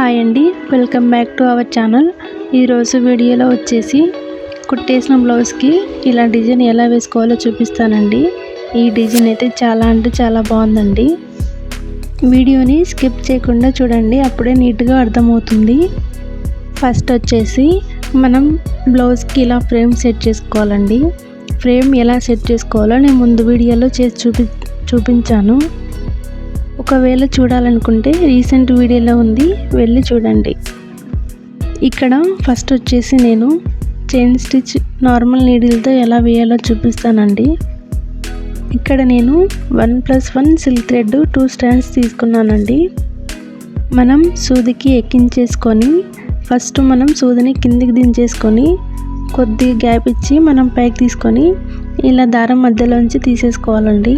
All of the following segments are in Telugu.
హాయ్ అండి. Welcome back to our channel. ఈరోజు వీడియోలో వచ్చేసి కుట్టేసిన బ్లౌజ్కి ఇలా డిజైన్ ఎలా వేసుకోవాలో చూపిస్తానండి. ఈ డిజైన్ అయితే చాలా అంటే చాలా బాగుందండి. వీడియోని స్కిప్ చేయకుండా చూడండి అప్పుడే నీట్గా అర్థమవుతుంది. ఫస్ట్ వచ్చేసి మనం బ్లౌజ్కి ఇలా ఫ్రేమ్ సెట్ చేసుకోవాలండి. ఫ్రేమ్ ఎలా సెట్ చేసుకోవాలో నేను ముందు వీడియోలో చేసి చూపి చూపించాను. ఒకవేళ చూడాలనుకుంటే రీసెంట్ వీడియోలో ఉంది వెళ్ళి చూడండి. ఇక్కడ ఫస్ట్ వచ్చేసి నేను చైన్ స్టిచ్ నార్మల్ నీడిల్తో ఎలా వేయాలో చూపిస్తానండి. ఇక్కడ నేను one plus one silk thread two stands తీసుకున్నానండి. మనం సూదికి ఎక్కించేసుకొని ఫస్ట్ మనం సూదిని కిందికి దించేసుకొని కొద్దిగా గ్యాప్ ఇచ్చి మనం పైకి తీసుకొని ఇలా దారం మధ్యలోంచి తీసేసుకోవాలండి.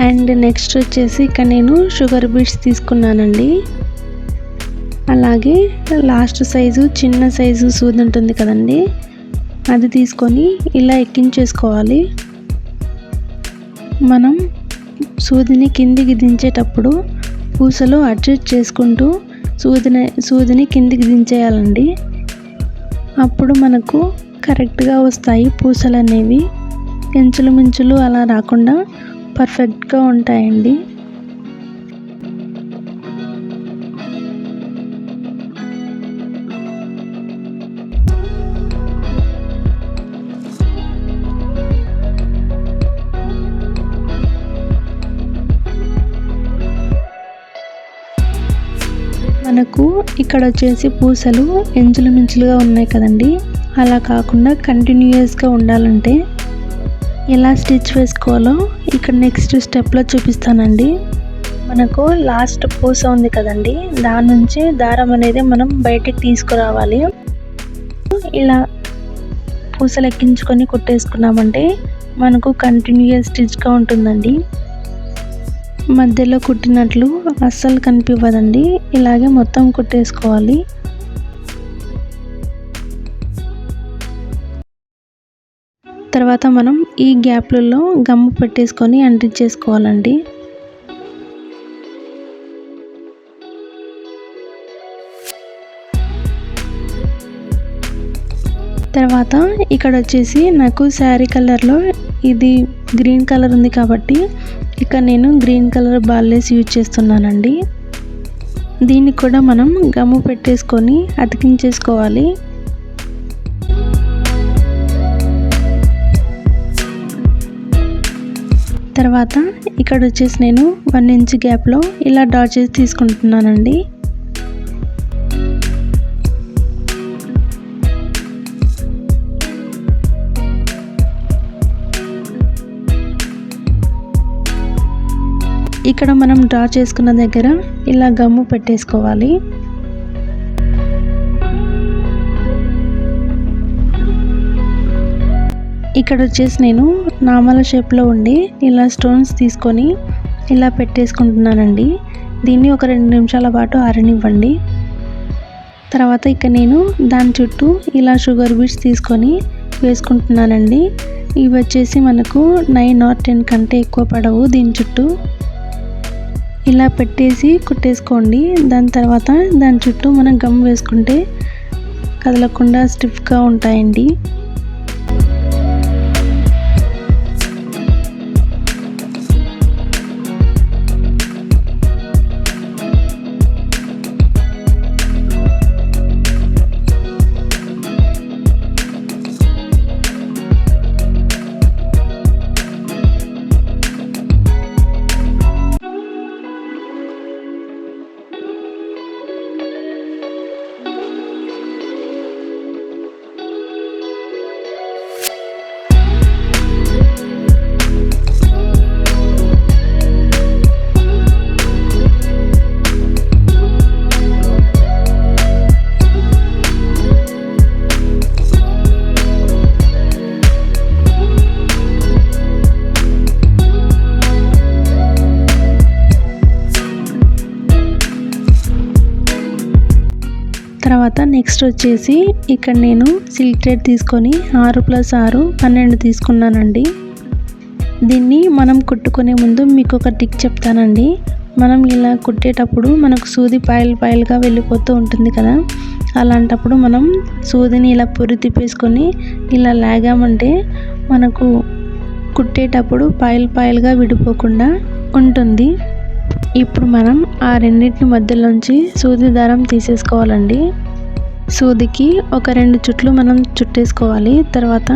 అండ్ నెక్స్ట్ వచ్చేసి ఇక్కడ నేను షుగర్ బీట్స్ తీసుకున్నానండి. అలాగే లాస్ట్ సైజు చిన్న సైజు సూది ఉంటుంది కదండి. అది తీసుకొని ఇలా ఎక్కించేసుకోవాలి. మనం సూదిని కిందికి దించేటప్పుడు పూసలు అడ్జస్ట్ చేసుకుంటూ సూదిని సూదిని కిందికి దించేయాలండి. అప్పుడు మనకు కరెక్ట్గా వస్తాయి పూసలు అనేవి ఎంచులు మించులు అలా రాకుండా పర్ఫెక్ట్గా ఉంటాయండి. మనకు ఇక్కడ వచ్చేసి పూసలు ఎంచులు మించులుగా ఉన్నాయి కదండి. అలా కాకుండా కంటిన్యూయస్గా ఉండాలంటే ఎలా స్టిచ్ వేసుకోవాలో ఇక్కడ నెక్స్ట్ స్టెప్లో చూపిస్తానండి. మనకు లాస్ట్ పూస ఉంది కదండి. దాని నుంచి దారం అనేది మనం బయటికి తీసుకురావాలి. ఇలా పూసలు ఎక్కించుకొని కుట్టేసుకున్నామంటే మనకు కంటిన్యూస్ స్టిచ్గా ఉంటుందండి. మధ్యలో కుట్టినట్లు అస్సలు కనిపివ్వదండి. ఇలాగే మొత్తం కుట్టేసుకోవాలి. తర్వాత మనం ఈ గ్యాప్లలో గమ్ము పెట్టేసుకొని అంటించేసుకోవాలండి తర్వాత ఇక్కడ వచ్చేసి నాకు శారీ కలర్లో ఇది గ్రీన్ కలర్ ఉంది కాబట్టి ఇక్కడ నేను గ్రీన్ కలర్ బాల్లెస్ యూజ్ చేస్తున్నానండి. దీన్ని కూడా మనం గమ్ము పెట్టేసుకొని అతికించేసుకోవాలి. తర్వాత ఇక్కడ వచ్చేసి నేను వన్ ఇంచ్ గ్యాప్లో ఇలా డ్రా చేసి తీసుకుంటున్నానండి. ఇక్కడ మనం డ్రా చేసుకున్న దగ్గర ఇలా గమ్ము పెట్టేసుకోవాలి. ఇక్కడ వచ్చేసి నేను నామాల షేప్లో ఉండి ఇలా స్టోన్స్ తీసుకొని ఇలా పెట్టేసుకుంటున్నానండి. దీన్ని ఒక రెండు నిమిషాల పాటు ఆరనివ్వండి. తర్వాత ఇక నేను దాని చుట్టూ ఇలా షుగర్ బీట్స్ తీసుకొని వేసుకుంటున్నానండి. ఇవి వచ్చేసి మనకు నైన్ ఆర్ టెన్ కంటే ఎక్కువ పడవు దీని చుట్టూ. ఇలా పెట్టేసి కుట్టేసుకోండి. దాని తర్వాత దాని చుట్టూ మనం గమ్ వేసుకుంటే కదలకుండా స్టిఫ్గా ఉంటాయండి. తర్వాత నెక్స్ట్ వచ్చేసి ఇక్కడ నేను సిల్క్ థ్రెడ్ తీసుకొని ఆరు ప్లస్ ఆరు పన్నెండు తీసుకున్నానండి. దీన్ని మనం కుట్టుకునే ముందు మీకు ఒక టిక్ చెప్తానండి. మనం ఇలా కుట్టేటప్పుడు మనకు సూది పాయలు పాయలుగా వెళ్ళిపోతూ ఉంటుంది కదా. అలాంటప్పుడు మనం సూదిని ఇలా పొరి తిప్పేసుకొని ఇలా లాగామంటే మనకు కుట్టేటప్పుడు పాయలు పాయలుగా విడిపోకుండా ఉంటుంది. ఇప్పుడు మనం ఆ రెండింటి మధ్యలోంచి సూది దారం తీసేసుకోవాలండి. సూదికి ఒక రెండు చుట్లు మనం చుట్టేసుకోవాలి. తర్వాత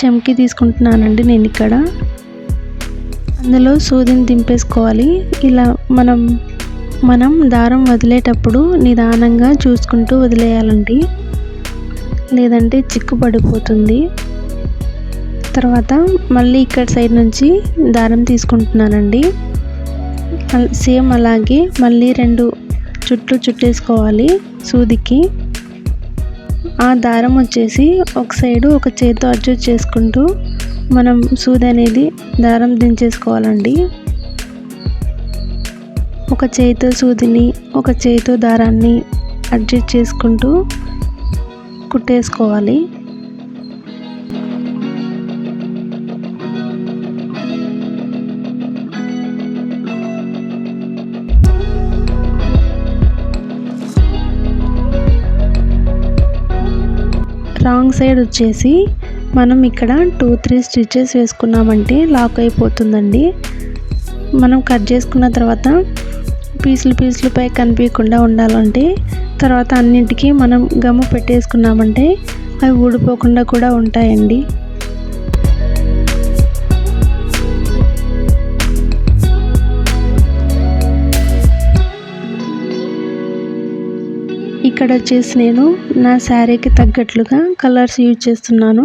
చెంకి తీసుకుంటున్నానండి నేను ఇక్కడ. అందులో సూదిని దింపేసుకోవాలి. ఇలా మనం మనం దారం వదిలేటప్పుడు నిదానంగా చూసుకుంటూ వదిలేయాలండి. లేదంటే చిక్కు పడిపోతుంది. తర్వాత మళ్ళీ ఇక్కడ సైడ్ నుంచి దారం తీసుకుంటున్నానండి. సేమ్ అలాగే మళ్ళీ రెండు చుట్లు చుట్టేసుకోవాలి సూదికి. ఆ దారం వచ్చేసి ఒక సైడు ఒక చేతితో అడ్జస్ట్ చేసుకుంటూ మనం సూది అనేది దారం దించేసుకోవాలండి. ఒక చేతితో సూదిని ఒక చేతితో దారాన్ని అడ్జస్ట్ చేసుకుంటూ కుట్టేసుకోవాలి. రాంగ్ సైడ్ వచ్చేసి మనం ఇక్కడ టూ త్రీ స్టిచెస్ వేసుకున్నామంటే లాక్ అయిపోతుందండి. మనం కట్ చేసుకున్న తర్వాత పీసులు పీసులపై కనిపించకుండా ఉండాలంటే తర్వాత అన్నింటికి మనం గమ్ము పెట్టేసుకున్నామంటే అవి ఊడిపోకుండా కూడా ఉంటాయండి. ఇక్కడ వచ్చేసి నేను నా శారీకి తగ్గట్లుగా కలర్స్ యూజ్ చేస్తున్నాను.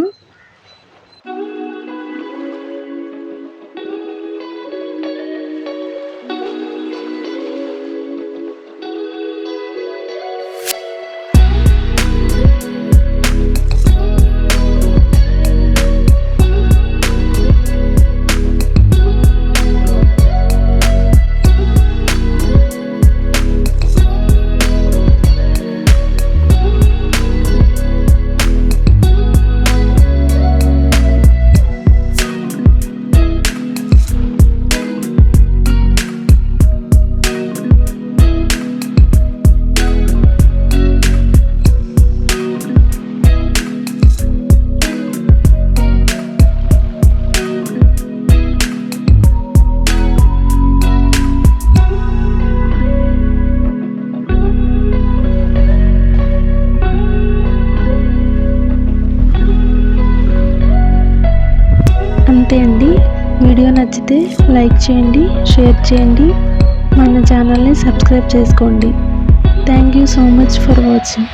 నచ్చితే లైక్ చేయండి షేర్ చేయండి. మన ఛానల్ని సబ్స్క్రైబ్ చేసుకోండి. Thank you so much for watching.